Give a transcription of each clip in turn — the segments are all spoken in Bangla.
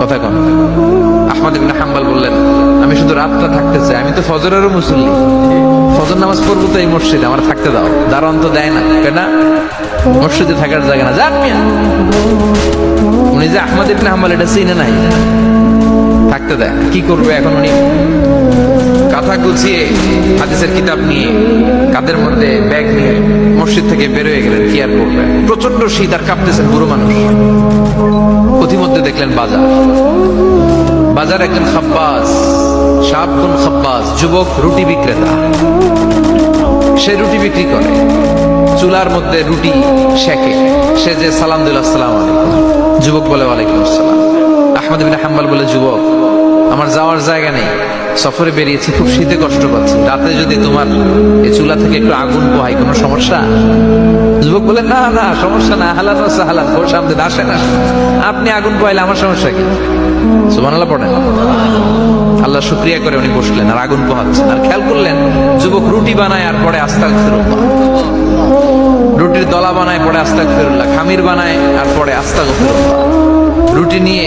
কথা কন। আহমদ ইবনে হাম্বাল বললেন, আমি শুধু রাতটা থাকতে চাই, আমি তো ফজরেরও মুসল্লি। ফজর নামাজ পড়ব তো এই মসজিদে, আমার থাকতে দাও। দারণ তো দেয় না কেন মসজিদে থাকার জায়গা না। যান উনি যে আহমদ ইবনে হাম্বাল, এটা চিনে নাই। থাকতে দেয়। কি করবে এখন উনি? কাঁথা গুছিয়ে হাদিসের কিতাব নিয়ে কাদের মধ্যে ব্যাগ নিয়ে মসজিদ থেকে বেরোয় গেলেন, কি আর করবেন? প্রচণ্ড শীত আর কাঁপতেছেন বুড়ো মানুষ। অতিমধ্যে দেখলেন বাজার। বাজার একজন খাব্বাস সাবগুন খাব্বাস, যুবক, রুটি বিক্রেতা। সে রুটি বিক্রি করে। চুলার মধ্যে রুটি শেখে সে যে, সালাম দিল, আসসালাম যুবক বলে, ওয়ালাইকুম আসসালাম। আহমদ বিন হাম্বাল বলে, যুবক, আমার যাওয়ার জায়গা নেই। সফরে বেরিয়েছি, খুব শীতে কষ্ট পাচ্ছি। রাতে যদি তোমার এই চুলা থেকে একটু আগুন পোহাই কোনো সমস্যা? যুবক বলে, না না, সমস্যা না, হালাত আছে, হালাত, ওর সামনে আসে না। আপনি আগুন পোহাইলে আমার সমস্যা কি? সুবহানাল্লাহ পড়েন। আল্লাহ শুক্রিয়া করে উনি বসলেন আর আগুন পোহাচ্ছেন। আর খেয়াল করলেন, যুবক রুটি বানায় আর পরে আস্তাক ফেরুল্লাহ রুটির দলা বানায় পরে আস্তাক ফেরুল্লাহ খামির বানায় আর পরে আস্তাক ফেরুল্লাহ রুটি নিয়ে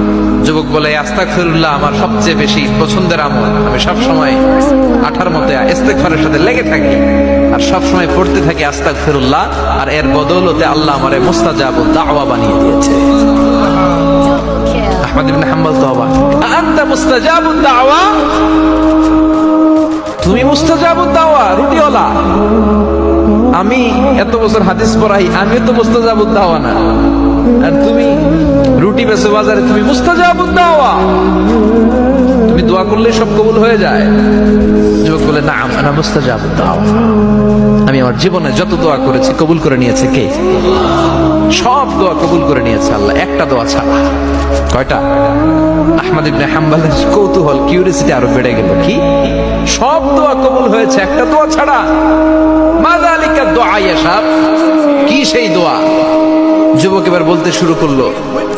যুবক বলে আস্তাক ফিরুল্লাহ আমার সবচেয়ে বেশি পছন্দের আমল। আমি সব সময় আঠার মতে ইস্তেগফারের সাথে লেগে থাকি আর সব সময় পড়তে থাকি আস্তাক ফিরুল্লাহ আর এর বদৌলতে আল্লাহ আমারে মুস্তাজাবুদ দাওয়া বানিয়ে দিয়েছে। আহমদ ইবনে হাম্বল তো আনতা মুস্তাজাবুদ দাওয়া? তুমি মুস্তাজাবুদ দাওয়া, রুটিওয়ালা। আমি এত বছর হাদিস পড়াই, আমিও তো মুস্তাজাবুদ দাওয়া না। রুটি বেচো বাজারে তুমি মুস্তাজাবুদ দাওয়া তুমি দোয়া করলে সব কবুল হয়ে যায়। যুবক বলে না আনা মুস্তাজাবুদ দাওয়া আমি আমার জীবনে যত দোয়া করেছি, কবুল করে নিয়েছে কে? সব দোয়া কবুল করে নিয়েছে আল্লাহ, একটা দোয়া ছাড়া। কয়টা? আহমদ ইবনে হাম্বালের কৌতূহল কিউরিয়াসিটি আরও বেড়ে গেল। কি? সব দোয়া কবুল হয়েছে, একটা দোয়া ছাড়া। মাদালিকা দোয়া ইয়াসাব কি সেই দোয়া? যুবক এবার বলতে শুরু করল